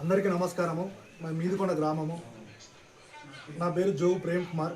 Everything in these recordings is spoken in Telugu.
అందరికీ నమస్కారము. మా మీదికొండ గ్రామము. నా పేరు జోగు ప్రేమ్ కుమార్.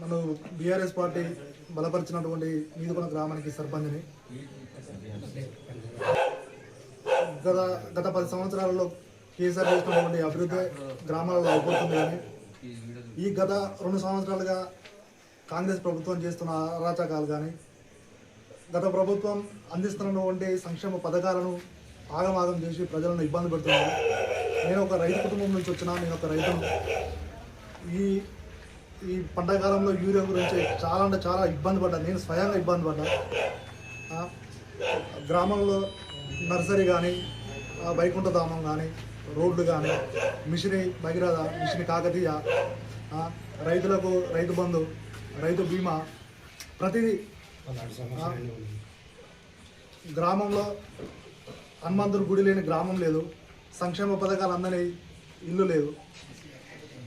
నన్ను బీఆర్ఎస్ పార్టీ బలపరిచినటువంటి మీదికొండ గ్రామానికి సర్పంచ్ని. గత గత పది సంవత్సరాలలో కేసీఆర్ చేసినటువంటి అభివృద్ధి గ్రామాలలో అయిపోతుంది కానీ ఈ గత రెండు సంవత్సరాలుగా కాంగ్రెస్ ప్రభుత్వం చేస్తున్న అరాచకాలు కానీ గత ప్రభుత్వం అందిస్తున్నటువంటి సంక్షేమ పథకాలను ఆగమాగం చేసి ప్రజలను ఇబ్బంది పెడుతున్నారు. నేను ఒక రైతు కుటుంబం నుంచి వచ్చిన నేను ఒక రైతును. ఈ ఈ పండగకాలంలో యూరియా గురించి చాలా అంటే చాలా ఇబ్బంది పడ్డా. నేను స్వయంగా ఇబ్బంది పడ్డా. గ్రామంలో నర్సరీ కానీ వైకుంఠధామం కానీ రోడ్లు కానీ మిషని భగీరథ మిషని కాకతీయ రైతులకు రైతు బంధు రైతు బీమా ప్రతిదీ గ్రామంలో హనుమంతుడు గుడి లేని గ్రామం లేదు. సంక్షేమ పథకాలు అందని ఇల్లు లేదు.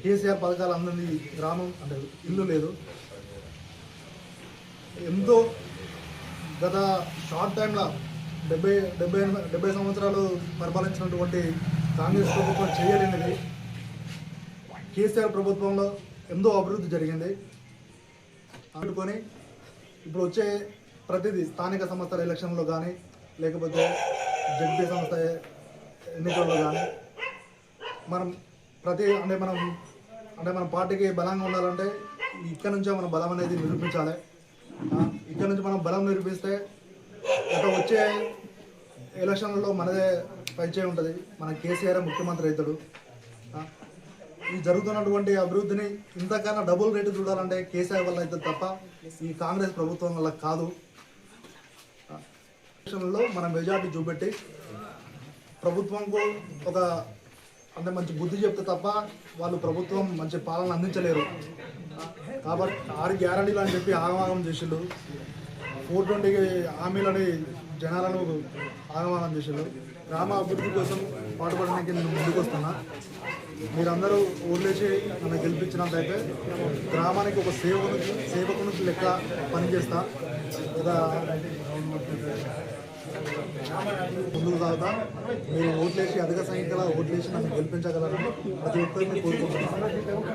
కేసీఆర్ పథకాలు అందని గ్రామం అంటే ఇల్లు లేదు. ఎంతో గత షార్ట్ టైంలో డెబ్బై డెబ్బై డెబ్బై సంవత్సరాలు పరిపాలించినటువంటి కాంగ్రెస్ ప్రభుత్వం చేయలేనిది. కేసీఆర్ ప్రభుత్వంలో ఎంతో అభివృద్ధి జరిగింది. అందుకొని ఇప్పుడు వచ్చే ప్రతిదీ స్థానిక సంస్థల ఎలక్షన్లో కానీ లేకపోతే జడ్పీ సంస్థ ఎన్నికల్లో కానీ మనం ప్రతి అంటే మనం అంటే మన పార్టీకి బలంగా ఉండాలంటే ఇక్కడ నుంచే మనం బలం అనేది నిరూపించాలి. ఇక్కడ నుంచి మనం బలం నిరూపిస్తే ఇక వచ్చే ఎలక్షన్లలో మనదే పరిచయం ఉంటుంది. మన కేసీఆర్ ముఖ్యమంత్రి అవుతాడు. ఈ జరుగుతున్నటువంటి అభివృద్ధిని ఇంతకన్నా డబుల్ రేటు చూడాలంటే కేసీఆర్ వల్ల అయితే తప్ప ఈ కాంగ్రెస్ ప్రభుత్వం వల్ల కాదు. ఆ, మన మెజార్టీ చూపెట్టి ప్రభుత్వంకు ఒక అంటే మంచి బుద్ధి చెప్తే తప్ప వాళ్ళు ప్రభుత్వం మంచి పాలన అందించలేరు. కాబట్టి ఆరు గ్యారంటీలు అని చెప్పి ఆగమాగం చేసిండు. ఫోర్ ట్వంటీ హామీలని జనాలను ఆగమాగం చేసిండు. గ్రామ అభివృద్ధి కోసం పాటుపడడానికి నేను ముందుకు వస్తున్నా. మీరందరూ ఓట్లేసి నన్ను గెలిపించినట్లయితే గ్రామానికి ఒక సేవకు నుంచి లెక్క పనిచేస్తా. లేదా ముందుకు సాగుతా. మీరు ఓట్లేసి అధిక సంఖ్యలో ఓట్లేసి నన్ను గెలిపించగలరని ప్రతి ఒక్కరిని కోరుకుంటున్నాను